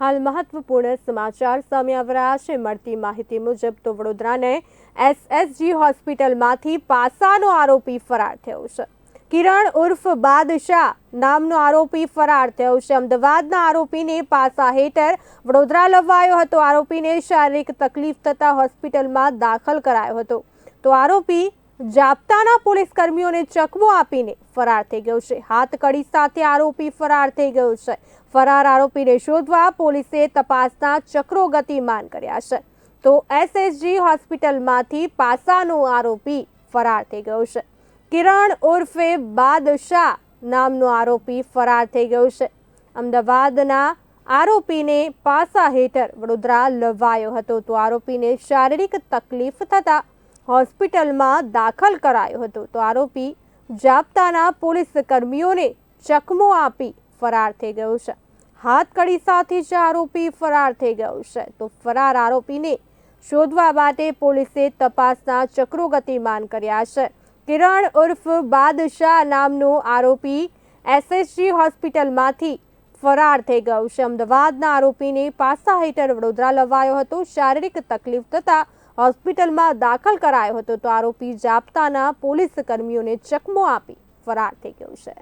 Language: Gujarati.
હાલ મહત્વપૂર્ણ સમાચાર સામે આવી રહ્યા છે. મળતી માહિતી મુજબ તો વડોદરાને એસએસજી હોસ્પિટલમાંથી પાસાનો આરોપી ફરાર થયો છે. કિરણ ઉર્ફ બાદશાહ નામનો આરોપી ફરાર થયો છે. અમદાવાદના આરોપીને પાસા હેઠળ વડોદરા લવાયો હતો. આરોપીને શારીરિક તકલીફ થતા હોસ્પિટલમાં દાખલ કરાયો હતો. તો આરોપી જાપ્તાના પોલીસ કર્મીઓને ચકમો આપીને ફરાર થઈ ગયો છે. હાથકડી સાથે આરોપી ફરાર થઈ ગયો છે. ફરાર આરોપીને શોધવા પોલીસે તપાસના ચક્રો ગતિમાન કર્યા છે. તો એસએસજી હોસ્પિટલમાંથી પાસાનો આરોપી ફરાર થઈ ગયો છે. કિરણ ઉર્ફે બાદશાહ નામનો આરોપી ફરાર થઈ ગયો છે. અમદાવાદના આરોપીને પાસા હેઠળ વડોદરા લવાયો હતો. તો આરોપીને શારીરિક તકલીફ થતા હોસ્પિટલમાં દાખલ કરાયો હતો. તો આરોપી જાપ્તાના પોલીસ કર્મીઓને ચકમો આપી ફરાર થઈ ગયો છે. હાથકડી સાથે જ આરોપી ફરાર થઈ ગયો છે. તો ફરાર આરોપીને શોધવા માટે પોલીસે તપાસના ચક્રો ગતિમાન કર્યા છે. કિરણ ઉર્ફ બાદશાહ નામનો આરોપી એસએસજી હોસ્પિટલમાંથી ફરાર થઈ ગયો છે. અમદાવાદના આરોપીને પાસા હેઠળ વડોદરા લવાયો હતો. શારીરિક તકલીફ થતા હોસ્પિટલમાં દાખલ કરાયો હતો તો આરોપી જાપ્તાના પોલીસ કર્મીઓને ચકમો આપી ફરાર થઈ ગયો છે.